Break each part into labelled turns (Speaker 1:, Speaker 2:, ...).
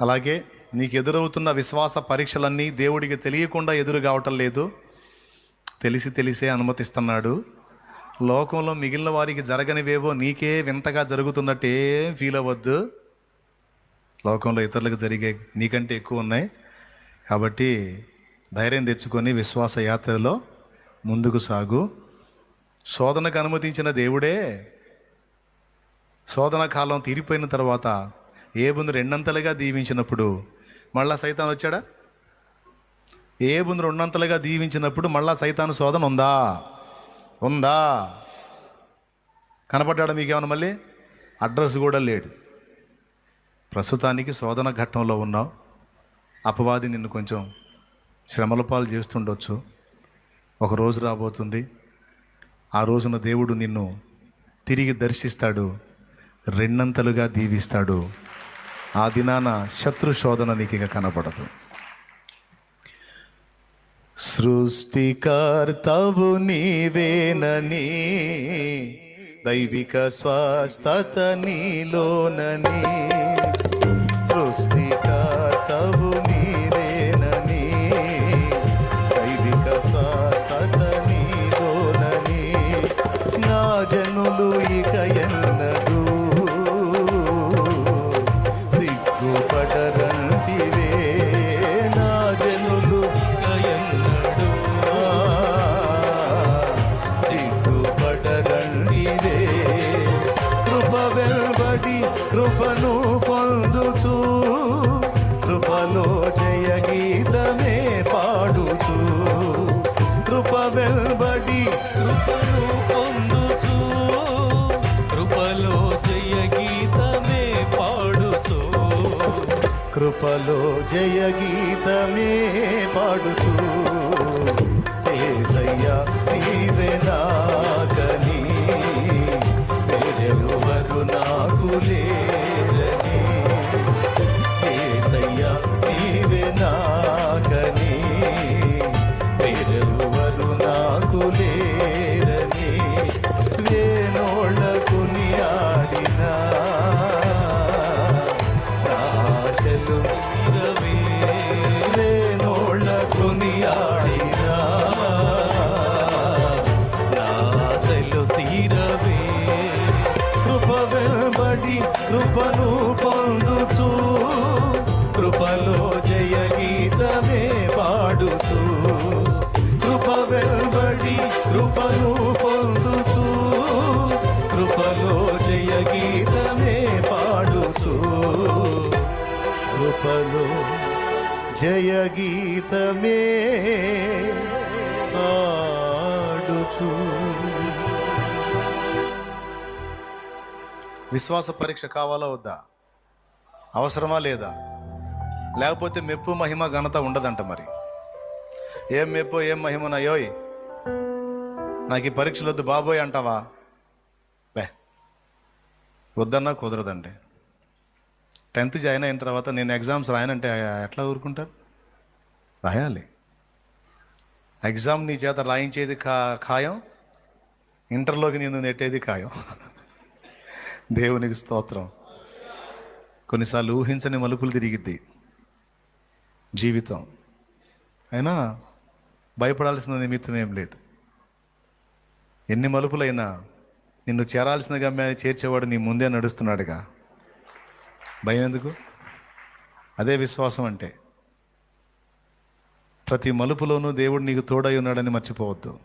Speaker 1: అలాగే నీకు ఎదురవుతున్న విశ్వాస పరీక్షలన్నీ దేవుడికి తెలియకుండా ఎదురు కావటం లేదు. తెలిసి తెలిసే అనుమతిస్తున్నాడు. లోకంలో మిగిలిన వారికి జరగనివేవో నీకే వింతగా జరుగుతున్నట్టే ఫీల్ అవ్వద్దు. లోకంలో ఇతరులకు జరిగే నీకంటే ఎక్కువ ఉన్నాయి. కాబట్టి ధైర్యం తెచ్చుకొని విశ్వాస యాత్రలో ముందుకు సాగు. శోధనకు అనుమతించిన దేవుడే శోధన కాలం తీరిపోయిన తర్వాత ఏ బుందు రెండంతలుగా దీవించినప్పుడు మళ్ళా సైతాన్ వచ్చాడా? ఏ రెండంతలుగా దీవించినప్పుడు మళ్ళా సైతాను శోధన ఉందా? ఉందా? కనపడ్డాడు మీకేమన్నా మళ్ళీ? అడ్రస్ కూడా లేడు. ప్రస్తుతానికి శోధన ఘట్టంలో ఉన్నావు. అపవాది నిన్ను కొంచెం శ్రమల పాలు చేస్తుండొచ్చు. ఒక రోజు రాబోతుంది. ఆ రోజున దేవుడు నిన్ను తిరిగి దర్శిస్తాడు. రెండంతలుగా దీవిస్తాడు. ఆ దినాన శత్రు శోధన నీకు ఇక కనపడదు. సృష్టికర్తవు నీవేనని దైవిక స్వస్థత నీలోనని. కృపను పొందుచు. కృపలో జయ గీతమే పాడుచు.
Speaker 2: కృపలో జయ గీతమే పాడుచు.
Speaker 1: ఏసయ్యా నీవే నాకని. వేరెవరు నాకు లేరని. ఏసయ్యా నీవే నాకని. వేరెవరు నాకు లే కృపను పొందుచు. కృపలో జయ గీతమే పాడుచు. కృప వెంబడి కృపను పొందుచు. కృపలో జయ గీతమే పాడుచు. కృపలో జయ గీతమే ఆడుచు విశ్వాస పరీక్ష కావాలా వద్దా? అవసరమా లేదా? లేకపోతే మెప్పు మహిమ ఘనత ఉండదంట మరి. ఏం మెప్పు ఏం మహిమనయోయ్ నాకు ఈ పరీక్షలు వద్దు బాబోయ్ అంటావా? బే వద్దన్నా కుదరదండి. టెన్త్ జాయిన్ అయిన తర్వాత నేను ఎగ్జామ్స్ రాయనంటే ఎట్లా ఊరుకుంటారు? రాయాలి. ఎగ్జామ్ నీ చేత రాయించేది ఖాయం ఇంటర్లోకి నేను నెట్టేది ఖాయం. దేవునికి స్తోత్రం. కొన్నిసార్లు ఊహించని మలుపులు తిరిగిద్ది జీవితం. అయినా భయపడాల్సిన నిమిత్తం ఏం లేదు. ఎన్ని మలుపులైనా నిన్ను చేరాల్సిన గమ్యాన్ని చేర్చేవాడు నీ ముందే నడుస్తున్నాడుగా. భయం ఎందుకు? అదే విశ్వాసం అంటే ప్రతి మలుపులోనూ దేవుడు నీకు తోడై ఉన్నాడని మర్చిపోవద్దు.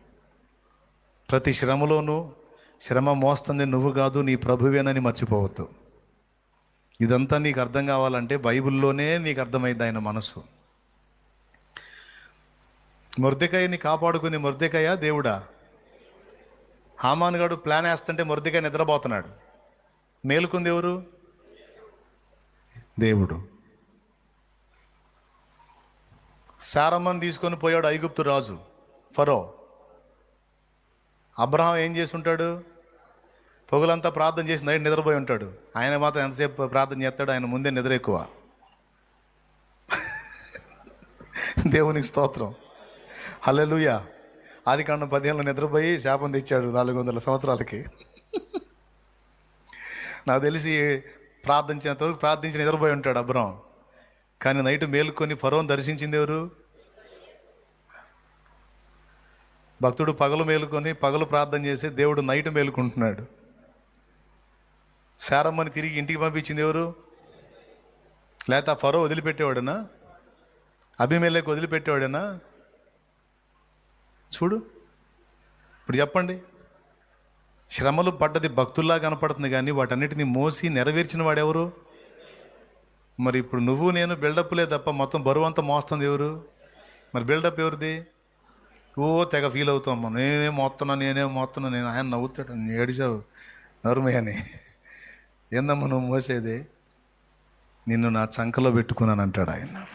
Speaker 1: ప్రతి శ్రమలోనూ శ్రమ మోస్తుంది నువ్వు కాదు నీ ప్రభువేనని మర్చిపోవద్దు. ఇదంతా నీకు అర్థం కావాలంటే బైబిల్లోనే నీకు అర్థమైంది ఆయన మనసు. మురదికాయని కాపాడుకుని మురదికాయ దేవుడా? హామానుగాడు ప్లాన్ వేస్తుంటే మురదికాయ నిద్రపోతున్నాడు. మేలుకుంది ఎవరు? దేవుడు. సారమ్మని తీసుకొని పోయాడు ఐగుప్తు రాజు ఫరో. అబ్రహాం ఏం చేసి ఉంటాడు పొగలంతా ప్రార్థన చేసి నైట్ నిద్రపోయి ఉంటాడు. ఆయన మాత్రం ఎంతసేపు ప్రార్థన చేస్తాడు ఆయన ముందే నిద్ర ఎక్కువ. దేవునికి స్తోత్రం. హల్లెలూయ. ఆది కాండం పదిహేనులో నిద్రపోయి శాపం తెచ్చాడు నాలుగు వందల సంవత్సరాలకి. నాకు తెలిసి ప్రార్థించినంత వరకు ప్రార్థించి నిద్రపోయి ఉంటాడు అబ్రహం. కానీ నైట్ మేలుకొని ఫరోని దర్శించింది ఎవరు? భక్తుడు పగలు మేలుకొని పగలు ప్రార్థన చేసి దేవుడు నైట్ మేలుకుంటున్నాడు. శారమ్మని తిరిగి ఇంటికి పంపించింది ఎవరు? లేక ఫరో వదిలిపెట్టేవాడనా? అభిమేలకు వదిలిపెట్టేవాడనా? చూడు. ఇప్పుడు చెప్పండి. శ్రమలు పడ్డది భక్తుల్లా కనపడుతుంది కానీ వాటన్నిటిని మోసి నెరవేర్చిన వాడెవరు మరి ఇప్పుడు నువ్వు నేను బిల్డప్లే తప్ప మొత్తం బరువు అంతా మోస్తుంది ఎవరు? మరి బిల్డప్ ఎవరిది? ఓ తెగ ఫీల్ అవుతాం నేనే మోస్తున్నా నేనే మోస్తున్నా నేను ఆయన నవ్వుతాడు. నేను ఏడిచావు. నరుమే అని. ఏందమ్మా నువ్వు మోసేది? నిన్ను నా చంకలో పెట్టుకున్నాను అంటాడు ఆయన.